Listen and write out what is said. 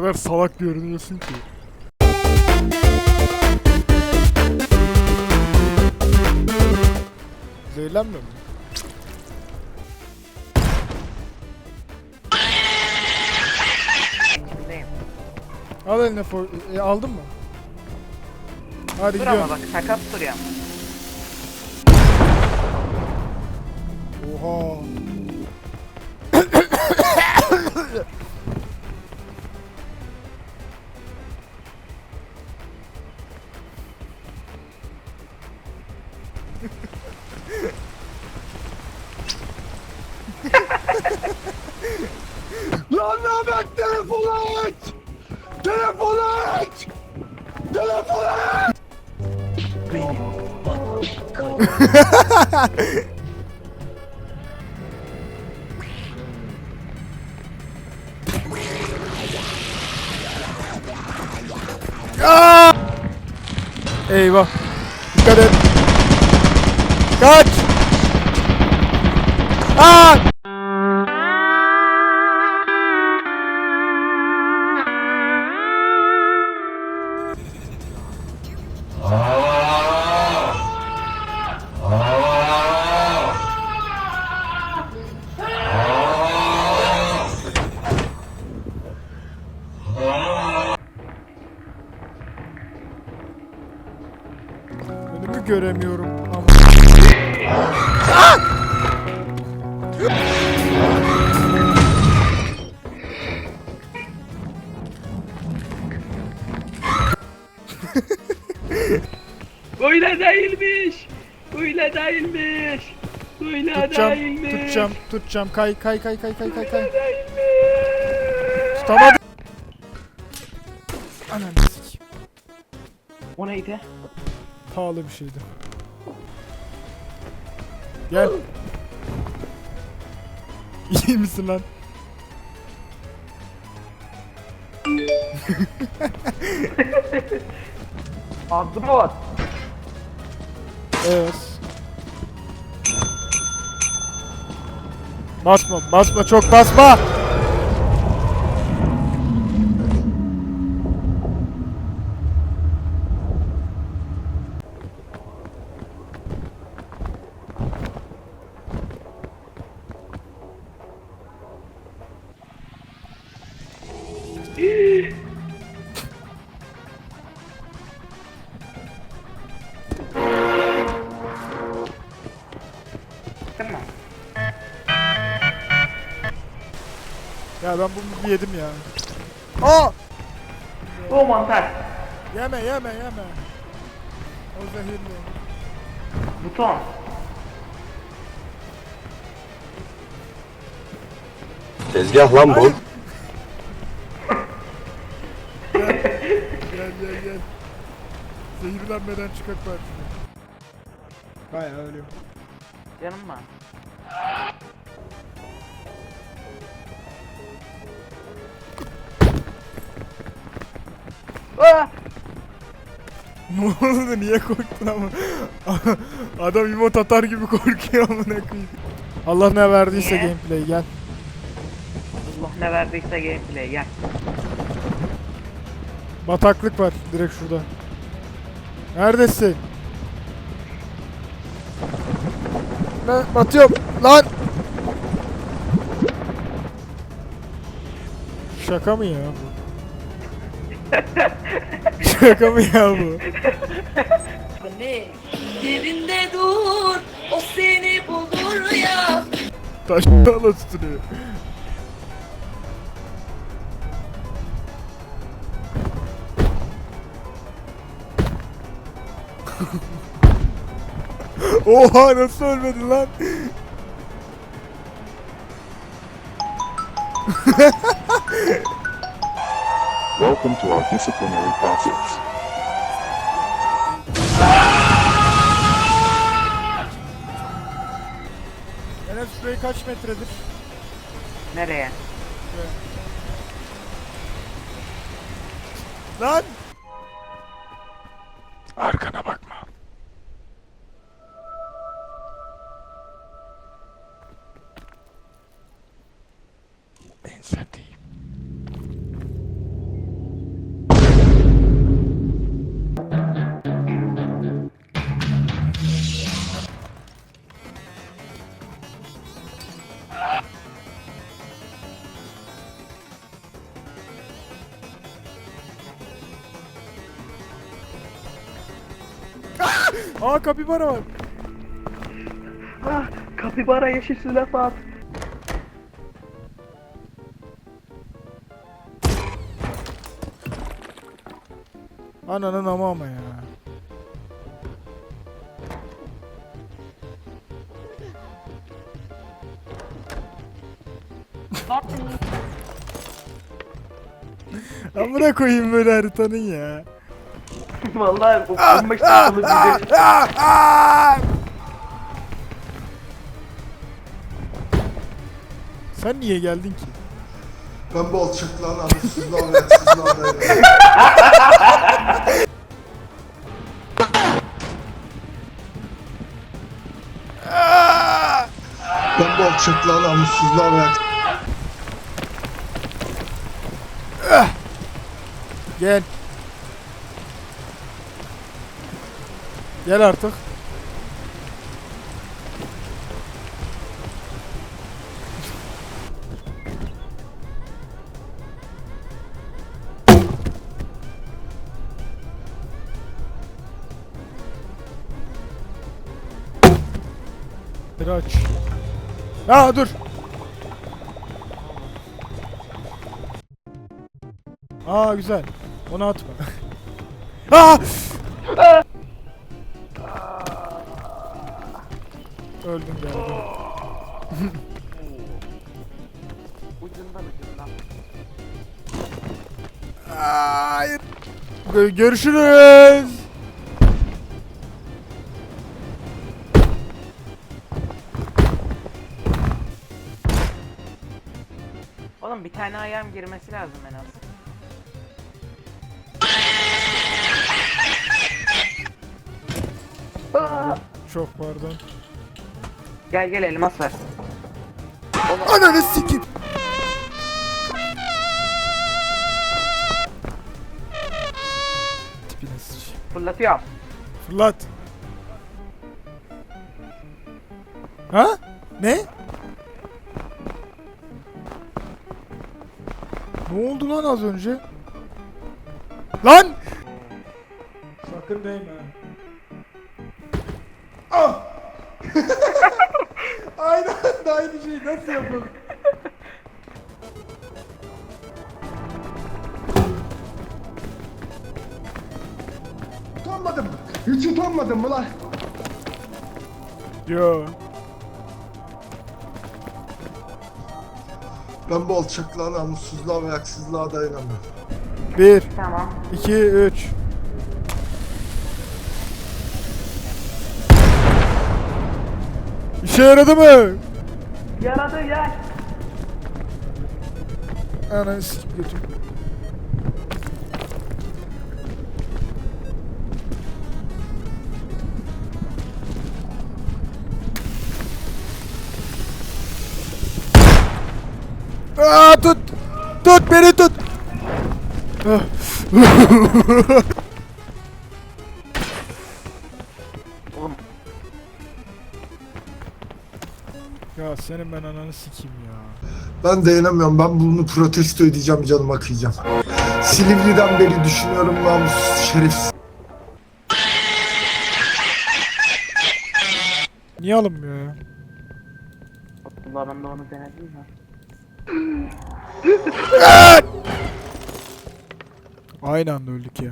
kadar salak görünüyorsun ki. Zehirlenmiyor mu? Al eline for... E, aldın mı? Hadi Dur ama bak sakat duruyor. Oha. Lan Mehmet telefonu aç! Telefonu aç! Telefonu aç! Aa! Eyvah. Dikkat et. Kaç. Aa! Önümü göremiyorum ama. Öyle değilmiş. Öyle değilmiş. Öyle Tutacağım, değilmiş. tutacağım, tutacağım. Kay, kay, kay, kay, kay, kay, kay. Değilmiş. Tutamadım. Ananı sikeyim. O neydi? Pahalı bir şeydi. Gel. İyi misin lan? Adım o. Evet. Basma, basma, çok basma. Ya ben bunu bir yedim ya. Aa! O mantar. Yeme, yeme, yeme. O zehirli. Buton. Tezgah lan bu. Gel, gel, gel. Zehirlenmeden çıkak var. Bayağı ölüyorum. Canım mı? Ah! Ne oldu niye korktun ama? Adam imot atar gibi korkuyor amına koyayım. Allah ne verdiyse Niye? gameplay gel. Allah ne verdiyse gameplay gel. Bataklık var direkt şurada. Neredesin? Ben batıyorum lan. Şaka mı ya bu? Şaka mı ya bu? Ne? Yerinde dur, o seni bulur ya. Taşla tutuyor. Oha nasıl ölmedi lan? Welcome to our disciplinary process. Enes şurayı kaç metredir? Nereye? Lan! Arkana bakma. Aa kapibara var. Ah, kapibara yeşil silah at. Ananın ama ama ya. Amına koyayım böyle haritanın ya. Vallahi bu bunu bize. Sen niye geldin ki? Ben bu alçaklığa namussuzluğa ve dayanamam. Ben bu alçaklığa namussuzluğa ve haksızlığa Gel. Gel artık. Bir aç. Aa dur. Aa güzel. Onu atma. Aa! Öldüm galiba. Ucundan ucundan. Hayır. Gö- Görüşürüz. Oğlum bir tane ayağım girmesi lazım en az. Çok pardon. Gel gel elmas ver. Ananı sikim. Tipine sıçayım. Fırlatıyorum. Fırlat. Ha? Ne? Ne oldu lan az önce? Lan! Sakın değme. Anda aynı şeyi nasıl yapalım? Utanmadın mı? Hiç utanmadın mı lan? Yo. Ben bu alçaklığa namussuzluğa ve haksızlığa dayanamıyorum. Bir, Tamam. iki, üç. İşe yaradı mı? Yaradı gel. Ananı sikip götür. Aa tut! Tut beni tut! ya senin ben ananı sikeyim ya. Ben dayanamıyorum. Ben bunu protesto edeceğim, canıma kıyacağım. Silivri'den beri düşünüyorum namussuz şerefsiz. Niye alınmıyor ya? Abdullah ben de onu denedim mi? Aynı anda öldük ya.